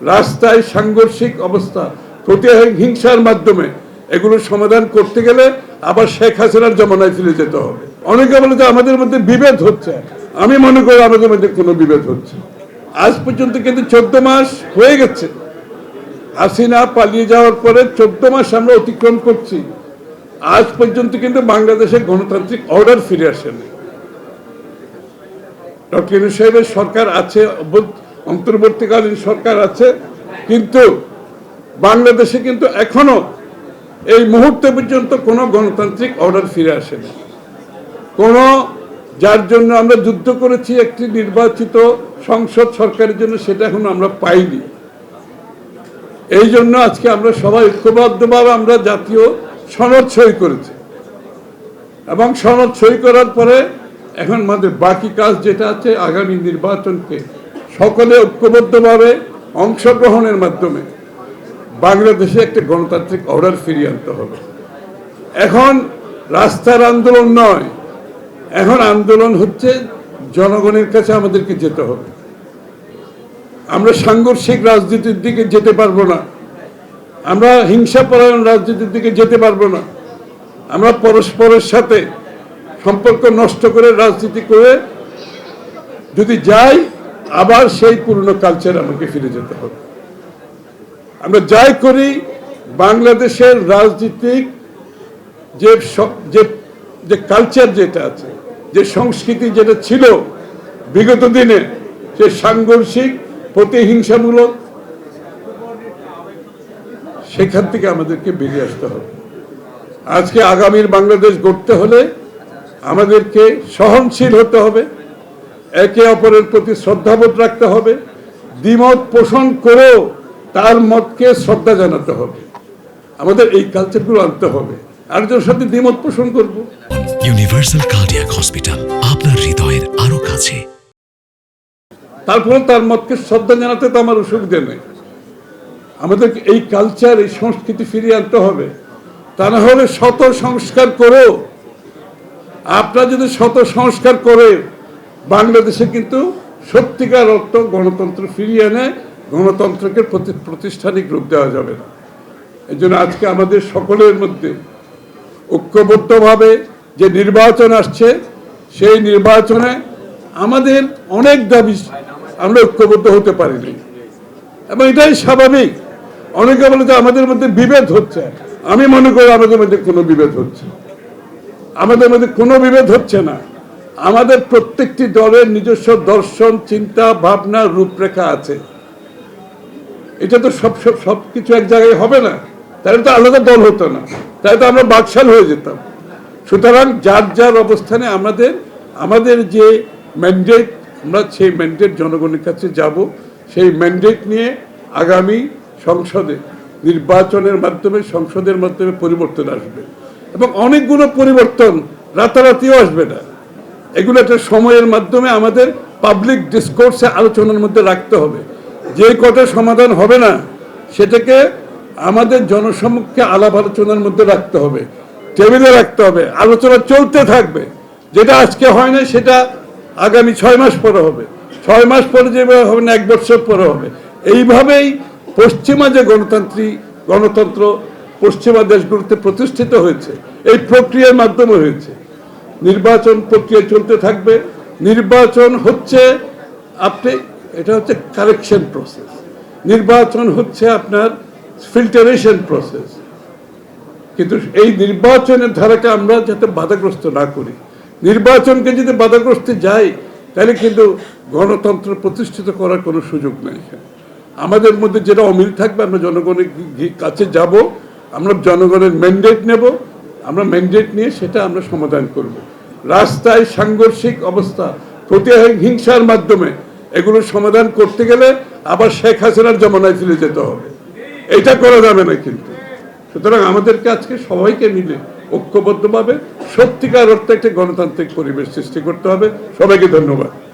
রাস্তায় সাংঘর্ষিক অবস্থা প্রতিহিংসার মাধ্যমে এগুলো সমাধান করতে গেলে আবার শেখ হাসিনার জমানায় ফিরে যেতে হবে। অনেকে বলে যে আমাদের মধ্যে বিভেদ হচ্ছে। আমি মনে করি আমাদের মধ্যে কোনো বিভেদ হচ্ছে আজ পর্যন্ত কিন্তু চোদ্দ মাস হয়ে গেছে। হাসিনা পালিয়ে যাওয়ার পরে চোদ্দ মাস আমরা অতিক্রম করছি। আজ পর্যন্ত কিন্তু বাংলাদেশে গণতান্ত্রিক অর্ডার ফিরে আসেনি। ডক্টর সাহেবের সরকার আছে অন্তর্বর্তীকালীন সরকার আছে, কিন্তু বাংলাদেশে কিন্তু এখনও এই মুহূর্তে পর্যন্ত কোনো গণতান্ত্রিক অর্ডার ফিরে আসেনি। কোনো যার জন্য আমরা যুদ্ধ করেছি, একটি নির্বাচিত সংসদ সরকারের জন্য সেটা এখন আমরা পাইনি। এই জন্য আজকে আমরা সবাই ঐক্যবদ্ধভাবে আমরা জাতীয় সনদ সই করেছি। এবং সনদ সই করার পরে এখন আমাদের বাকি কাজ যেটা আছে, আগামী নির্বাচনকে সকলে ঐক্যবদ্ধভাবে অংশগ্রহণের মাধ্যমে বাংলাদেশে একটা গণতান্ত্রিক অর্ডার ফিরিয়ে আনতে হবে। এখন রাস্তার আন্দোলন নয়, এখন আন্দোলন হচ্ছে জনগণের কাছে আমাদেরকে যেতে হবে। আমরা সাংঘর্ষিক রাজনীতির দিকে যেতে পারব না, আমরা হিংসাপরায়ণ রাজনীতির দিকে যেতে পারব না, আমরা পরস্পরের সাথে সম্পর্ক নষ্ট করে রাজনীতি করে যদি যাই আবার সেই পুরনো কালচার আমাকে ফিরে যেতে হবে। আমরা যাই করি, বাংলাদেশের রাজনীতিক যে যে কালচার যেটা আছে, যে সংস্কৃতি যেটা ছিল বিগত দিনে, সে সাংঘর্ষিক, প্রতিহিংসামূলক, সেখান থেকে আমাদেরকে বেরিয়ে আসতে হবে। আজকে আগামীর বাংলাদেশ গড়তে হলে আমাদেরকে সহনশীল হতে হবে। একে অপরের প্রতি শ্রদ্ধাবোধ রাখতে হবে দ্বিমত পোষণ করেও তার মতকে শ্রদ্ধা জানাতে হবে। আমাদের এই কালচারগুলো আনতে হবে। আরেকজনের সাথে দ্বিমত পোষণ করব। ইউনিভার্সাল কার্ডিয়াক হসপিটাল আপনার হৃদয়ের আরও কাছে। তারপরে তার মতকে শ্রদ্ধা জানাতে তো আমার অসুবিধা নেই। আমাদের এই কালচার এই সংস্কৃতি ফিরিয়ে আনতে হবে। তা না হলে শত সংস্কার করেও আপনার যদি শত সংস্কার করে বাংলাদেশে কিন্তু সত্যিকার অর্থ গণতন্ত্র ফিরিয়ে এনে গণতন্ত্রকে প্রতি- প্রতিষ্ঠানিক রূপ দেওয়া যাবে না। এই জন্য আজকে আমাদের সকলের মধ্যে ঐক্যবদ্ধভাবে যে নির্বাচন আসছে, সেই নির্বাচনে আমাদের অনেক দাবি আমরা ঐক্যবদ্ধ হতে পারিনি। এবং এটাই স্বাভাবিক। অনেকে বলে যে আমাদের মধ্যে বিভেদ হচ্ছে। আমি মনে করি আমাদের মধ্যে কোনো বিভেদ হচ্ছে আমাদের মধ্যে কোনো বিভেদ হচ্ছে না। আমাদের প্রত্যেকটি দলের নিজস্ব দর্শন, চিন্তা, ভাবনা, রূপরেখা আছে। এটা তো সব সব সব কিছু এক জায়গায় হবে না। তাহলে তো আলাদা দল হতো না। তাহলে তো আমরা বাকশাল হয়ে যেতাম। সুতরাং যার যার অবস্থানে আমাদের আমাদের যে ম্যান্ডেট আমরা সেই ম্যান্ডেট জনগণের কাছে যাব। সেই ম্যান্ডেট নিয়ে আগামী সংসদে, নির্বাচনের মাধ্যমে, সংসদের মাধ্যমে পরিবর্তন আসবে। এবং অনেকগুলো পরিবর্তন রাতারাতিও আসবে না। এগুলো একটা সময়ের মাধ্যমে আমাদের পাবলিক ডিসকোর্সে আলোচনার মধ্যে রাখতে হবে। যে কটা সমাধান হবে না, সেটাকে আমাদের জনসমক্ষে আলাপ আলোচনার মধ্যে রাখতে হবে টেবিলে রাখতে হবে, আলোচনা চলতে থাকবে। যেটা আজকে হয় না সেটা আগামী ছয় মাস পরে হবে। ছয় মাস পরে যেভাবে হবে না, এক বছর পরে হবে। এইভাবেই পশ্চিমা যে গণতান্ত্রিক গণতন্ত্র পশ্চিমা দেশগুলোতে প্রতিষ্ঠিত হয়েছে, এই প্রক্রিয়ার মাধ্যমে হয়েছে। নির্বাচন প্রক্রিয়া চলতে থাকবে। নির্বাচন হচ্ছে আপনি, এটা হচ্ছে কারেকশন প্রসেস নির্বাচন হচ্ছে আপনার ফিল্টারেশন প্রসেস কিন্তু এই নির্বাচনের ধারাকে আমরা যাতে বাধাগ্রস্ত না করি। নির্বাচনকে যদি বাধাগ্রস্ত যাই, তাহলে কিন্তু গণতন্ত্র প্রতিষ্ঠিত করার কোনো সুযোগ নেই। আমাদের মধ্যে যেটা অমিল থাকবে, আমরা জনগণের কাছে যাব, আমরা জনগণের ম্যান্ডেট নেব, আমরা ম্যান্ডেট নিয়ে সেটা আমরা সমাধান করব। রাস্তায় সাংঘর্ষিক অবস্থা প্রতিহিংসার মাধ্যমে এগুলো সমাধান করতে গেলে আবার শেখ হাসিনার জমানায় ফিরে যেতে হবে। এটা করা যাবে না কিন্তু। সুতরাং আমাদেরকে আজকে সবাইকে মিলে ঐক্যবদ্ধভাবে সত্যিকার অর্থে একটি গণতান্ত্রিক পরিবেশ সৃষ্টি করতে হবে। সবাইকে ধন্যবাদ।